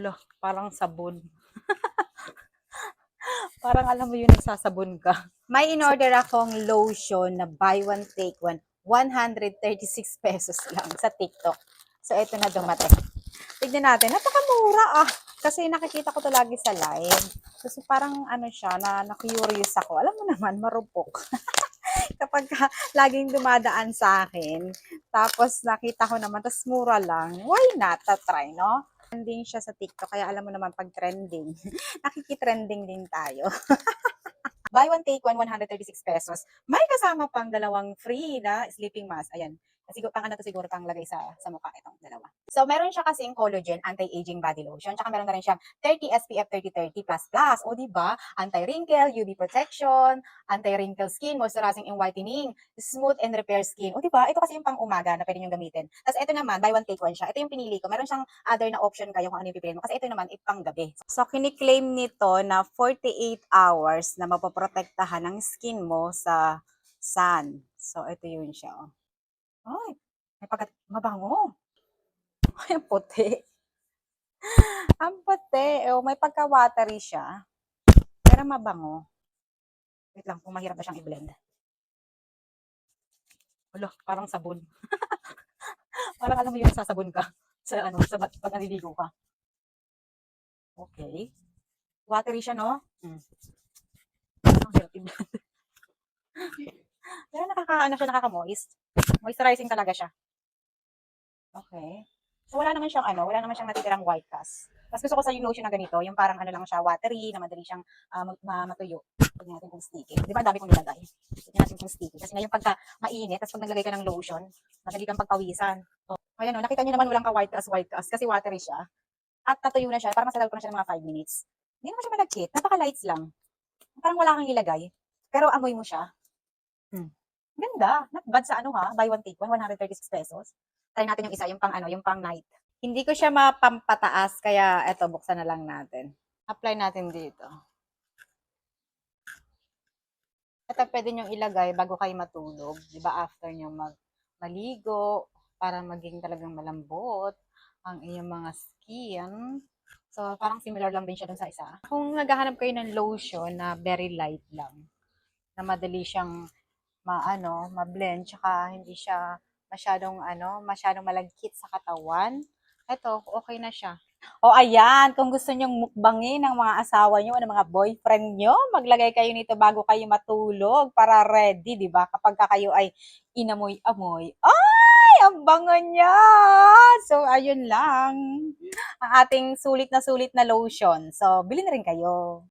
Hala, parang sabon. parang alam mo yun, nagsasabon ka. May in-order akong lotion na buy one, take one. 136 pesos lang sa TikTok. So, ito na dumating. Tignan natin. Napakamura ah. Kasi nakikita ko to sa live. Kasi parang ano siya, na, na-curious ako. Alam mo naman, marupok. Kapag ka, laging dumadaan sa akin, tapos nakita ko naman, tapos mura lang, why not? Ta-try, no? Trending siya sa TikTok, kaya alam mo naman pag trending, nakikitrending din tayo. Buy one, take one, 136 pesos. May kasama pang dalawang free na sleeping mask. Ayan. Siguro, pang ano to siguro pang lagay sa, sa mukha itong dalawa. So, meron siya kasing collagen, anti-aging body lotion. Tsaka meron na rin siyang 30 SPF 3030++. O, di ba? Anti-wrinkle, UV protection, anti-wrinkle skin, moisturizing and whitening, smooth and repair skin. O, di ba? Ito kasi yung pang umaga na pwede nyo gamitin. Tapos, ito naman, buy one, take one siya. Ito yung pinili ko. Meron siyang other na option kayo kung ano yung pipiliin mo. Kasi ito naman, ipang gabi. So, kiniklaim nito na 48 hours na mapoprotektahan ang skin mo sa sun. So, ito yun siya. Oh. Ay, may pagkat mabango. Ay, ang puti. ang puti. Oh, may pagka-watery siya. Pero mabango. Wait lang, kung mahirap na siyang i-blend. Wala, parang sabon. parang alam mo yun, sasabon ka. Sa ano, sa pag naliligo ka. Okay. Watery siya, no? Hmm. Ang hirap i-blend. Nakaka, ano siya, nakaka-moist. Moisturizing talaga siya. Okay. So, wala naman siyang ano, wala naman siyang natitirang white cast. Mas gusto ko sa yung lotion na ganito, yung parang ano lang siya, watery, na madali siyang mag- ma- matuyo. Tignan natin kung sticky. Di ba, dami kong nilagay. Tignan natin kung sticky. Kasi ngayon pagka mainit, tapos pag naglagay ka ng lotion, madali kang pagpawisan. So, ayan o, nakita niyo naman walang ka white cast, white cast, kasi watery siya. At natuyo na siya, parang masagal ko na siya ng mga 5 minutes. Hindi naman siya malagkit, napaka-lights lang. Parang wala kang ilagay. Pero amoy mo siya. Hmm. Ganda. Not bad sa ano ha. Buy one take one, 136 pesos. Try natin yung isa, yung pang ano, yung pang night. Hindi ko siya mapampataas, kaya eto, buksan na lang natin. Apply natin dito. Ito pwede nyo ilagay bago kayo matulog. Di ba after nyo mag maligo, para maging talagang malambot ang inyong mga skin. So, parang similar lang din siya dun sa isa. Kung naghahanap kayo ng lotion na very light lang, na madali siyang maano, ma-blend, tsaka hindi siya masyadong ano, masyadong malagkit sa katawan. Ito, okay na siya. O ayan, kung gusto nyong mukbangin ng mga asawa nyo, ng mga boyfriend nyo, maglagay kayo nito bago kayo matulog para ready, di ba? Kapag ka kayo ay inamoy-amoy. Ay, ang bango niya! So, ayun lang. Ang ating sulit na sulit na lotion. So, bilhin na rin kayo.